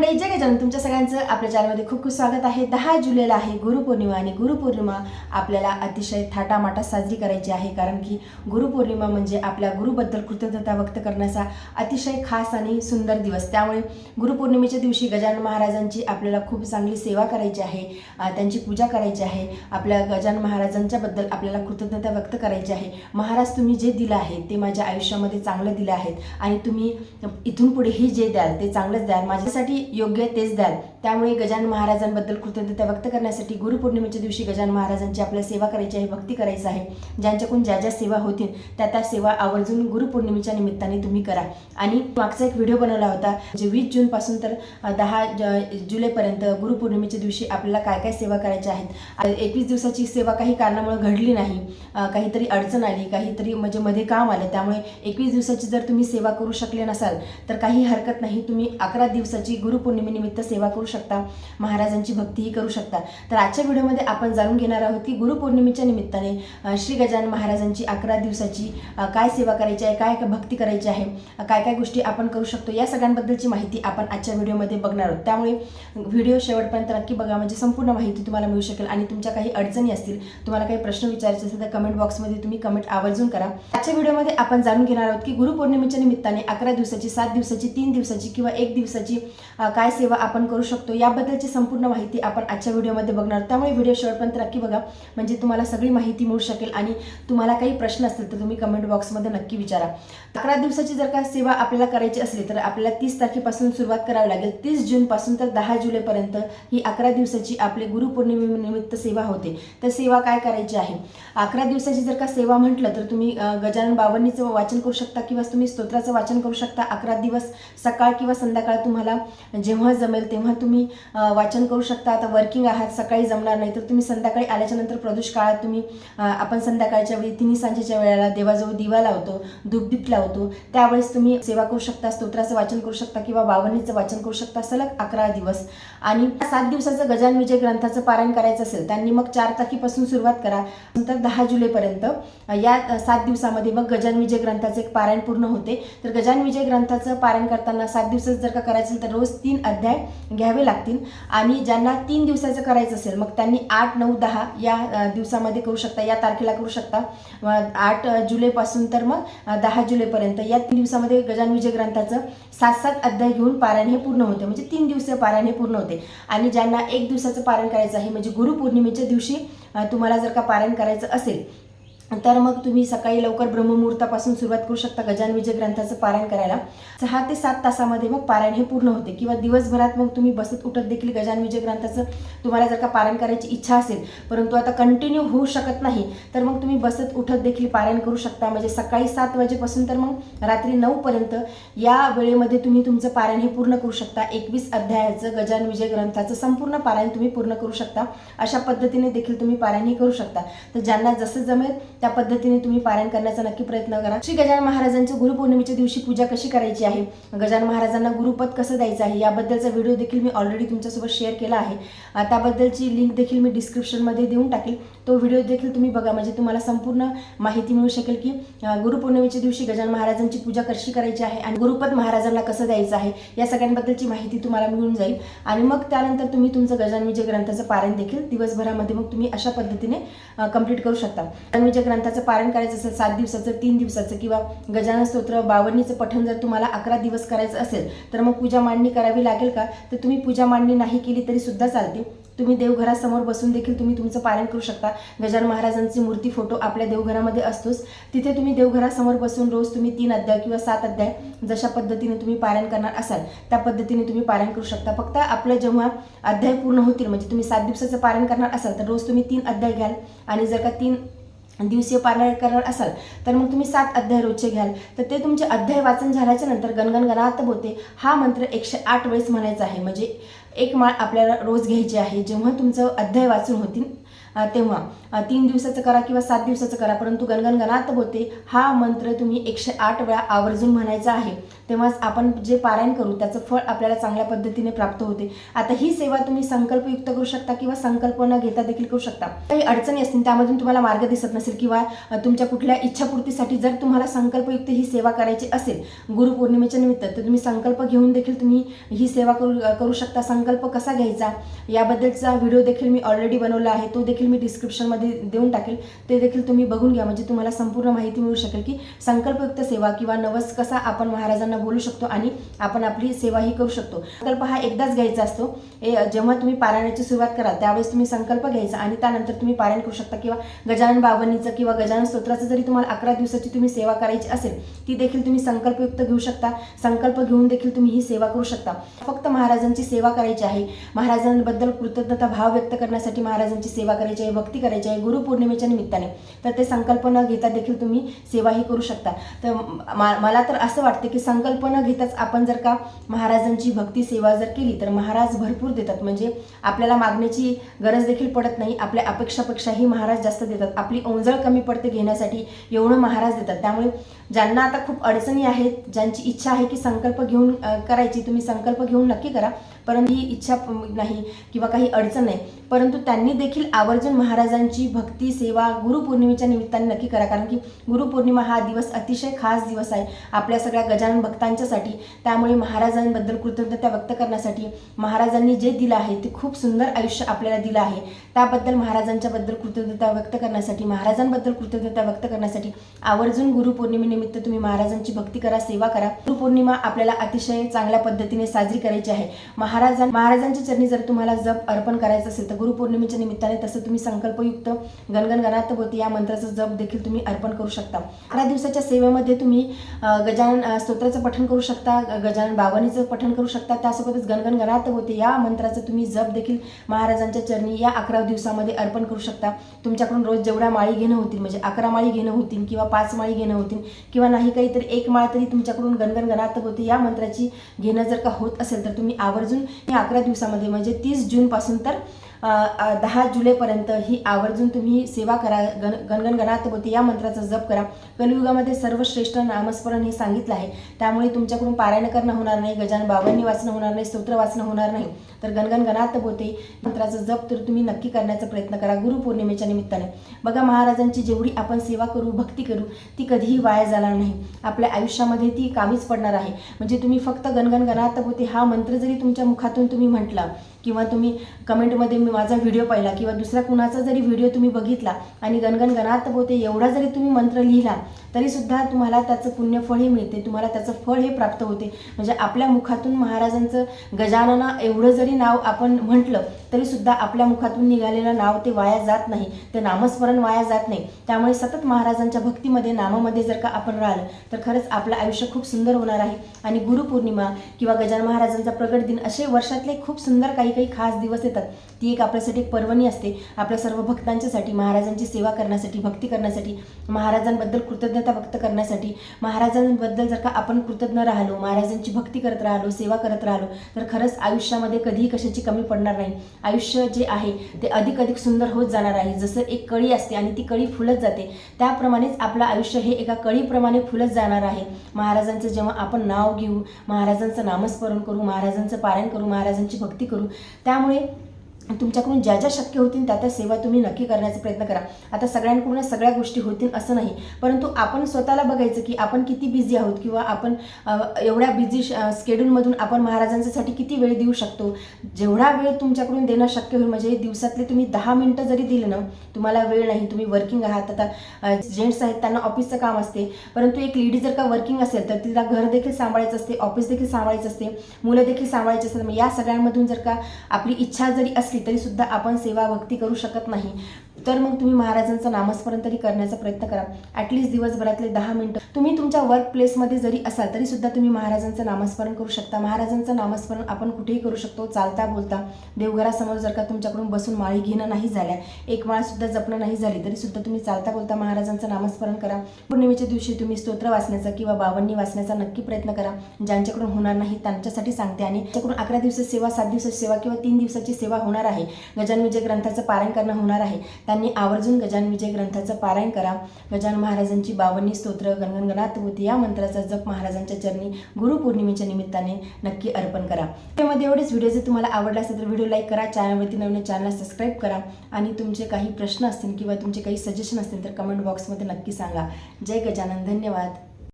मंडळी जय गजानन. तुमच्या सगळ्यांचं आपल्या चॅनलमध्ये खूप खूप स्वागत आहे. दहा जुलैला आहे गुरुपौर्णिमा आणि गुरुपौर्णिमा आपल्याला अतिशय थाटामाटात साजरी करायची आहे. कारण की गुरुपौर्णिमा म्हणजे आपल्या गुरुबद्दल कृतज्ञता व्यक्त करण्याचा अतिशय खास आणि सुंदर दिवस. त्यामुळे गुरुपौर्णिमेच्या दिवशी गजानन महाराजांची आपल्याला खूप चांगली सेवा करायची आहे. त्यांची पूजा करायची आहे. आपल्या गजानन महाराजांच्याबद्दल आपल्याला कृतज्ञता व्यक्त करायची आहे. महाराज तुम्ही जे दिलं आहे ते माझ्या आयुष्यामध्ये चांगलं दिलं आहेत आणि तुम्ही इथून पुढेही जे द्याल ते चांगलंच द्याल. माझ्यासाठी योग्य तेच द्याल. त्यामुळे गजानन महाराजांबद्दल कृतज्ञता व्यक्त करण्यासाठी गुरुपौर्णिमेच्या दिवशी गजानन महाराजांची आपल्याला सेवा करायची आहे भक्ती करायचं आहे. ज्यांच्याकडून ज्या ज्या सेवा होतील त्या त्या सेवा आवर्जून गुरुपौर्णिमेच्या निमित्ताने तुम्ही करा. आणि मागचा एक व्हिडिओ बनवला होता जे वीस जूनपासून तर दहा ज- जुलैपर्यंत गुरुपौर्णिमेच्या दिवशी आपल्याला काय काय सेवा करायच्या आहेत. एकवीस दिवसाची सेवा काही कारणामुळे घडली नाही. काहीतरी अडचण आली काहीतरी म्हणजे मध्ये काम आलं. त्यामुळे एकवीस दिवसाची जर तुम्ही सेवा करू शकले नसाल तर काही हरकत नाही. तुम्ही अकरा दिवसाची गुरु गुरुपौर्णिमेनिमित्त सेवा करू शकता महाराजांची भक्तीही करू शकता. तर आजच्या व्हिडिओमध्ये आपण जाणून घेणार आहोत की गुरुपौर्णिमेच्या निमित्ताने श्री गजानन महाराजांची अकरा दिवसाची काय सेवा करायची आहे काय भक्ती करायची आहे काय काय गोष्टी आपण करू शकतो या सगळ्यांबद्दलची माहिती आपण आजच्या व्हिडिओमध्ये बघणार आहोत. त्यामुळे व्हिडिओ शेवटपर्यंत नक्की बघा म्हणजे संपूर्ण माहिती तुम्हाला मिळू शकेल आणि तुमच्या काही अडचणी असतील तुम्हाला काही प्रश्न विचारायचे असेल तर कमेंट बॉक्समध्ये तुम्ही कमेंट आवर्जून करा. आजच्या व्हिडिओमध्ये आपण जाणून घेणार आहोत की गुरुपौर्णिमेच्या निमित्ताने अकरा दिवसाची सात दिवसाची तीन दिवसाची किंवा एक दिवसाची काय सेवा आपण करू शकतो याबद्दलची संपूर्ण माहिती आपण आजच्या व्हिडिओमध्ये बघणार. त्यामुळे व्हिडिओ शेवटपर्यंत नक्की बघा. म्हणजे तुम्हाला सगळी माहिती मिळू शकेल आणि तुम्हाला काही प्रश्न असतील तर तुम्ही कमेंट बॉक्समध्ये नक्की विचारा. अकरा दिवसाची जर का सेवा आपल्याला करायची असली तर आपल्याला तीस तारखेपासून सुरुवात करावी लागेल. तीस जूनपासून तर दहा जुलैपर्यंत ही अकरा दिवसाची आपली गुरुपौर्णिमेनिमित्त सेवा होते. तर सेवा काय करायची आहे? अकरा दिवसाची जर का सेवा म्हटलं तर तुम्ही गजानन बावन्नीचं वाचन करू शकता किंवा तुम्ही स्तोत्राचं वाचन करू शकता. अकरा दिवस सकाळ किंवा संध्याकाळ तुम्हाला जेव्हा जमेल तेव्हा तुम्ही वाचन करू शकता. आता वर्किंग आहात सकाळी जमणार नाही तर तुम्ही संध्याकाळी आल्याच्यानंतर प्रदोष काळात तुम्ही आपण संध्याकाळच्या वेळी तिन्ही सांजेच्या वेळेला देवाजवळ दिवा लावतो धूपदीप लावतो त्यावेळेस तुम्ही सेवा करू शकता स्तोत्राचं वाचन करू शकता किंवा बावन्नीचं वाचन करू शकता सलग अकरा दिवस. आणि सात दिवसाचं गजान विजय ग्रंथाचं पारायण करायचं असेल त्यांनी मग चार तारखेपासून सुरुवात करा. नंतर दहा जुलैपर्यंत या सात दिवसामध्ये मग गजान विजय ग्रंथाचं एक पारायण पूर्ण होते. तर गजान विजय ग्रंथाचं पारायण करताना सात दिवसाचं जर का करायचं तर रोज तीन अध्याय घ्यावे लागतील. आणि ज्यांना तीन दिवसाचं करायचं असेल मग त्यांनी आठ नऊ दहा या दिवसामध्ये करू शकता या तारखेला करू शकता. आठ जुलैपासून तर मग दहा जुलैपर्यंत. या तीन दिवसामध्ये गजान विजय ग्रंथाचं सात सात अध्याय घेऊन पारायण हे पूर्ण होते. म्हणजे तीन दिवसीय पारायण हे पूर्ण होते. आणि ज्यांना एक दिवसाचं पारायण करायचं आहे म्हणजे गुरुपौर्णिमेच्या दिवशी तुम्हाला जर का पारायण करायचं असेल तर मग तुम्ही सकाळी लवकर ब्रह्ममुहूर्तापासून सुरुवात करू शकता गजान विजय ग्रंथाचं पारायण करायला. सहा ते सात तासामध्ये मग पारायण हे पूर्ण होते किंवा दिवसभरात मग तुम्ही बसत उठत देखील गजान विजय ग्रंथाचं तुम्हाला जर का पारायण करायची इच्छा असेल परंतु आता कंटिन्यू होऊ शकत नाही तर मग तुम्ही बसत उठत देखील पारायण करू शकता. म्हणजे सकाळी सात वाजेपासून तर मग रात्री नऊपर्यंत या वेळेमध्ये तुम्ही तुमचं पारायण हे पूर्ण करू शकता. एकवीस अध्यायाचं गजान विजय ग्रंथाचं संपूर्ण पारायण तुम्ही पूर्ण करू शकता. अशा पद्धतीने देखील तुम्ही पारायण हे करू शकता. तर ज्यांना जसं जमेल त्या पद्धतीने तुम्ही पारायण करण्याचा नक्की प्रयत्न करा. श्री गजानन महाराजांचं गुरुपौर्णिमेच्या दिवशी पूजा कशी करायची आहे? गजानन महाराजांना गुरुपद कसं द्यायचं आहे? याबद्दलचा व्हिडिओ देखील मी ऑलरेडी तुमच्यासोबत शेअर केला आहे. त्याबद्दलची लिंक देखील मी डिस्क्रिप्शनमध्ये देऊन टाकेल. तो व्हिडिओ देखील तुम्ही बघा. म्हणजे तुम्हाला संपूर्ण माहिती मिळू शकेल की गुरुपौर्णिमेच्या दिवशी गजानन महाराजांची पूजा कशी करायची आहे आणि गुरुपद महाराजांना कसं द्यायचं आहे? या सगळ्यांबद्दलची माहिती तुम्हाला मिळून जाईल. आणि मग त्यानंतर तुम्ही तुमचं गजान विजय ग्रंथाचं पारायण देखील दिवसभरामध्ये मग तुम्ही अशा पद्धतीने कंप्लीट करू शकता. गजानविजय ग्रंथाचं पारण करायचं असेल सात दिवसाचं तीन दिवसाचं किंवा गजानन स्तोत्र बावन्नीचं पठण जर तुम्हाला अकरा दिवस करायचं असेल तर मग पूजा मांडणी करावी लागेल का? तर तुम्ही पूजा मांडणी नाही केली तरी सुद्धा चालते. तुम्ही देवघरासमोर बसून देखील तुम्ही तुमचं पालन करू शकता. गजानन महाराजांची मूर्ती फोटो आपल्या देवघरामध्ये असतोच. तिथे तुम्ही देवघरासमोर बसून रोज तुम्ही तीन अध्याय किंवा सात अध्याय जशा पद्धतीने तुम्ही पारायण करणार असाल त्या पद्धतीने तुम्ही पारायण करू शकता. फक्त आपलं जेव्हा अध्याय पूर्ण होतील म्हणजे तुम्ही सात दिवसाचं पारायण करणार असाल तर रोज तुम्ही तीन अध्याय घ्याल. आणि जर का तीन दिवसीय पारायण करणार असाल तर मग तुम्ही सात अध्याय रोजचे घ्याल. तर ते तुमचे अध्याय वाचन झाल्याच्यानंतर गणगण गणात होते हा मंत्र एकशे आठ वेळेस म्हणायचा आहे. म्हणजे एक माळ आपल्याला रोज घ्यायची आहे. जेव्हा तुमचं अध्याय वाचून होतील तेव्हा. तीन दिवसाचं करा किंवा सात दिवसाचं करा परंतु गणगण गणात होते. हा मंत्र तुम्ही एकशे आठ वेळा आवर्जून म्हणायचा आहे. तेव्हाच आपण जे पारायण करू त्याचं फळ आपल्याला चांगल्या पद्धतीने प्राप्त होते. आता ही सेवा तुम्ही संकल्पयुक्त करू शकता किंवा संकल्प न घेता देखील करू शकता. काही अडचणी असतील त्यामधून तुम्हाला मार्ग दिसत नसेल किंवा तुमच्या कुठल्या इच्छापूर्तीसाठी जर तुम्हाला संकल्पयुक्त ही सेवा करायची असेल गुरुपौर्णिमेच्या निमित्त तर तुम्ही संकल्प घेऊन देखील तुम्ही ही सेवा करू करू शकता. संकल्प कसा घ्यायचा? याबद्दलचा व्हिडिओ देखील मी ऑलरेडी बनवला आहे. तो देखील देखील मी डिस्क्रिप्शनमध्ये देऊन टाकेल. ते देखील तुम्ही बघून घ्या. म्हणजे तुम्हाला संपूर्ण माहिती मिळू शकेल की संकल्पयुक्त सेवा किंवा नवस कसा आपण महाराजांना बोलू शकतो आणि आपण आपली सेवाही करू शकतो. संकल्प हा एकदाच घ्यायचा असतो. ए जेव्हा तुम्ही पारायणाची सुरुवात कराल त्यावेळेस तुम्ही संकल्प घ्यायचा आणि त्यानंतर तुम्ही पारायण करू शकता किंवा गजानन बावनीचं किंवा गजानन स्तोत्राचं जरी तुम्हाला अकरा दिवसाची तुम्ही सेवा करायची असेल ती देखील तुम्ही संकल्पयुक्त घेऊ शकता. संकल्प घेऊन देखील तुम्ही ही सेवा करू शकता. फक्त महाराजांची सेवा करायची आहे. महाराजांबद्दल कृतज्ञता भाव व्यक्त करण्यासाठी महाराजांची सेवा करायची आहे भक्ती करायची आहे गुरुपौर्णिमेच्या निमित्ताने. तर ते संकल्प न घेता देखील तुम्ही सेवाही करू शकता. तर मा- मला तर असं वाटतं की संकल्प न घेताच आपण जर का महाराजांची भक्ती सेवा जर केली तर महाराज भरपूर देतात. म्हणजे आपल्याला मागण्याची गरज देखील पडत नाही. आपल्या अपेक्षापेक्षाही महाराज जास्त देतात. आपली ओंजळ कमी पडते घेण्यासाठी एवढं महाराज देतात. त्यामुळे ज्यांना आता खूप अडचणी आहेत ज्यांची इच्छा आहे की संकल्प घेऊन करायची तुम्ही संकल्प घेऊन नक्की करा. परंतु ही इच्छा नाही किंवा काही अडचण नाही. परंतु त्यांनी देखील आवर्जून महाराजांची भक्ती सेवा गुरुपौर्णिमेच्या निमित्ताने नक्की करा. कारण की गुरुपौर्णिमा हा दिवस अतिशय खास दिवस आहे आपल्या सगळ्या गजानन भक्तांच्यासाठी. त्यामुळे महाराजांबद्दल कृतज्ञता व्यक्त करण्यासाठी महाराजांनी जे दिलं आहे ते खूप सुंदर आयुष्य आपल्याला दिलं आहे. त्याबद्दल महाराजांच्याबद्दल कृतज्ञता व्यक्त करण्यासाठी महाराजांबद्दल कृतज्ञता व्यक्त करण्यासाठी आवर्जून गुरुपौर्णिमेनिमित्त तुम्ही महाराजांची भक्ती करा सेवा करा. गुरुपौर्णिमा आपल्याला अतिशय चांगल्या पद्धतीने साजरी करायची आहे. महाराजां महाराजांच्या चरणी जर तुम्हाला जप अर्पण करायचं असेल तर गुरुपौर्णिमेच्या निमित्ताने तसं तुम्ही संकल्पयुक्त गणगण गणात होती या मंत्राचं जप देखील तुम्ही अर्पण करू शकता. अकरा दिवसाच्या सेवेमध्ये तुम्ही गजानन स्तोत्राचं पठण करू शकता गजानन बाबानीचं पठण करू शकता. त्यासोबतच गणगण गणात होते या मंत्राचं तुम्ही जप देखील महाराजांच्या चरणी या अकरा दिवसामध्ये अर्पण करू शकता. तुमच्याकडून रोज जेवढ्या माळी घेणं होतील म्हणजे अकरा माळी घेणं होतील किंवा पाच माळी घेणं होतील किंवा नाही काही तर एक माळ तरी तुमच्याकडून गणगण गणात होते या मंत्राची घेणं जर का होत असेल तर तुम्ही आवर्जून या अकरा दिवसामध्ये म्हणजे तीस जूनपासून तर दहा जुलैपर्यंत ही आवर्जून तुम्ही सेवा करा गण गणगण गणात होते या मंत्राचा जप करा. कलियुगामध्ये सर्वश्रेष्ठ नामस्मरण हे सांगितलं आहे. त्यामुळे तुमच्याकडून पारायण करणं होणार नाही गजान बाबांनी वाचणं होणार नाही स्तोत्र वाचणं होणार नाही. तर गणगण गणात होते मंत्राचं जप तर तुम्ही नक्की करण्याचा प्रयत्न करा गुरुपौर्णिमेच्या निमित्ताने. बघा महाराजांची जेवढी आपण सेवा करू भक्ती करू ती कधीही वाया जाणार नाही. आपल्या आयुष्यामध्ये ती कामीच पडणार आहे. म्हणजे तुम्ही फक्त गणगण गणात होते हा मंत्र जरी तुमच्या मुखातून तुम्ही म्हटला किंवा तुम्ही कमेंटमध्ये तुम्ही माझा व्हिडिओ पाहिला किंवा दुसऱ्या कुणाचा जरी व्हिडिओ तुम्ही बघितला आणि गणगण गणात होते एवढा जरी तुम्ही मंत्र लिहिला तरीसुद्धा तुम्हाला त्याचं पुण्यफळ हे मिळते तुम्हाला त्याचं फळ हे प्राप्त होते. म्हणजे आपल्या मुखातून महाराजांचं गजानना एवढं जरी नाव आपण म्हटलं तरीसुद्धा आपल्या मुखातून निघालेलं नाव ते वाया जात नाही ते नामस्मरण वाया जात नाही. त्यामुळे सतत महाराजांच्या भक्तीमध्ये नामामध्ये जर का आपण राहिलं तर खरंच आपलं आयुष्य खूप सुंदर होणार आहे. आणि गुरुपौर्णिमा किंवा गजान महाराजांचा प्रगट दिन असे वर्षातले खूप सुंदर काही काही खास दिवस येतात. ती एक आपल्यासाठी एक पर्वणी असते. आपल्या सर्व भक्तांच्यासाठी महाराजांची सेवा करण्यासाठी भक्ती करण्यासाठी महाराजांबद्दल कृतज्ञ कृतज्ञता व्यक्त करण्यासाठी महाराजांबद्दल जर का आपण कृतज्ञ राहिलो महाराजांची भक्ती करत राहिलो सेवा करत राहिलो तर खरंच आयुष्यामध्ये कधीही कशाची कमी पडणार नाही. आयुष्य जे आहे ते अधिक अधिक सुंदर होत जाणार आहे. जसं एक कळी असते आणि ती कळी फुलत जाते त्याप्रमाणेच आपलं आयुष्य हे एका कळीप्रमाणे फुलत जाणार आहे. महाराजांचं जेव्हा आपण नाव घेऊ महाराजांचं नामस्मरण करू महाराजांचं पारायण करू महाराजांची भक्ती करू त्यामुळे तुमच्याकडून ज्या ज्या शक्य होतील त्या त्या सेवा तुम्ही नक्की करण्याचा प्रयत्न करा. आता सगळ्यांकडून सगळ्या गोष्टी होतील असं नाही. परंतु आपण स्वतःला बघायचं की आपण किती बिझी आहोत किंवा आपण एवढ्या बिझी स्केड्यूलमधून आपण महाराजांच्यासाठी किती वेळ देऊ शकतो? जेवढा वेळ तुमच्याकडून देणं शक्य होईल म्हणजे दिवसातले तुम्ही दहा मिनटं जरी दिले ना तुम्हाला वेळ नाही. तुम्ही वर्किंग आहात. आता जेंट्स आहेत त्यांना ऑफिसचं काम असते. परंतु एक लेडी जर का वर्किंग असेल तर तिला घर देखील सांभाळायचं असते ऑफिस देखील सांभाळायचं असते मुलं देखील सांभाळायची असतात. मग या सगळ्यांमधून जर का आपली इच्छा जरी असली तरी सुद्धा आपण सेवा भक्ती करू शकत नाही. तर मग तुम्ही महाराजांचं नामस्मरण तरी करण्याचा प्रयत्न करा. ॲटलिस्ट दिवसभरातले दहा मिनिटं. तुम्ही तुमच्या वर्क प्लेसमध्ये जरी असाल तरी सुद्धा तुम्ही महाराजांचं नामस्मरण करू शकता. महाराजांचं नामस्मरण आपण कुठेही करू शकतो चालता बोलता. देवघरासमोर जर का तुमच्याकडून बसून माळी घेणं नाही झाल्या एक माळसुद्धा जपणं नाही झाली तरी सुद्धा तुम्ही चालता बोलता महाराजांचं नामस्मरण करा. पौर्णिमेच्या दिवशी तुम्ही स्तोत्र वाचण्याचा किंवा बावन्नी वाचण्याचा नक्की प्रयत्न करा. ज्यांच्याकडून होणार नाही त्यांच्यासाठी सांगते. आणि त्याच्याकडून अकरा दिवसाची सेवा सात दिवसाची सेवा किंवा तीन दिवसाची सेवा होणार आहे गजान विजय ग्रंथाचं पारायण करणं होणार आहे त्यांनी आवर्जून गजान विजय ग्रंथाचं पारायण करा. गजान महाराजांची बावन्नी स्तोत्र गणगणगणात होती. या मंत्राचा जप महाराजांच्या चरणी गुरुपौर्णिमेच्या निमित्ताने नक्की अर्पण करा. त्यामध्ये एवढेच व्हिडिओ जर तुम्हाला आवडला असेल तर व्हिडिओ लाईक करा. चॅनलवरती नवीन चॅनलला सबस्क्राईब करा. आणि तुमचे काही प्रश्न असतील किंवा तुमचे काही सजेशन असतील तर कमेंट बॉक्समध्ये नक्की सांगा. जय गजानन. धन्यवाद.